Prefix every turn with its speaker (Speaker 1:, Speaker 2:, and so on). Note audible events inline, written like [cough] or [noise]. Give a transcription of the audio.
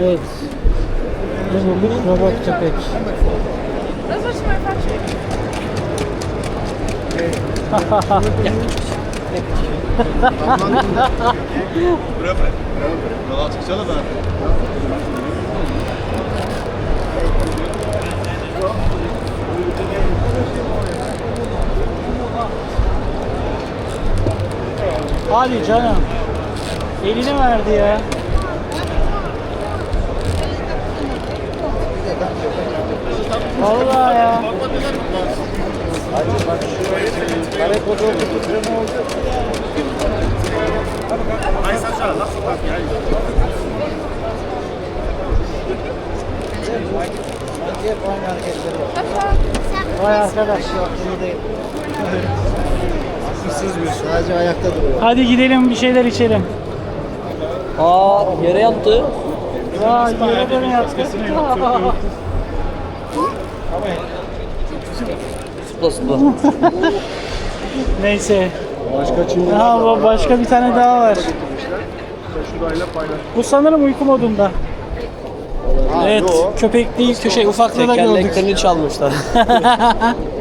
Speaker 1: Evet. Yumurluk robot köpek.
Speaker 2: Das ist mein Fahrzeug.
Speaker 3: Buradan çıksana da.
Speaker 1: Hadi canım. Elini verdi ya. Vallahi ya. Vay arkadaş.
Speaker 4: Sızmıyor. Sadece ayakta duruyor.
Speaker 1: Hadi gidelim bir şeyler içelim.
Speaker 5: Aa yere yattı.
Speaker 1: Ya yere dönü yaptı.
Speaker 5: Sıpla [laughs] sıpla.
Speaker 1: Neyse.
Speaker 4: Başka Çinli
Speaker 1: Ha, bu başka bir tane daha var.
Speaker 4: şurayla paylaş.
Speaker 1: Bu sanırım uyku modunda. evet,
Speaker 4: yo.
Speaker 1: köpek değil, köşe ufaklığı da gördük.
Speaker 5: Tekerleklerini çalmışlar. [laughs]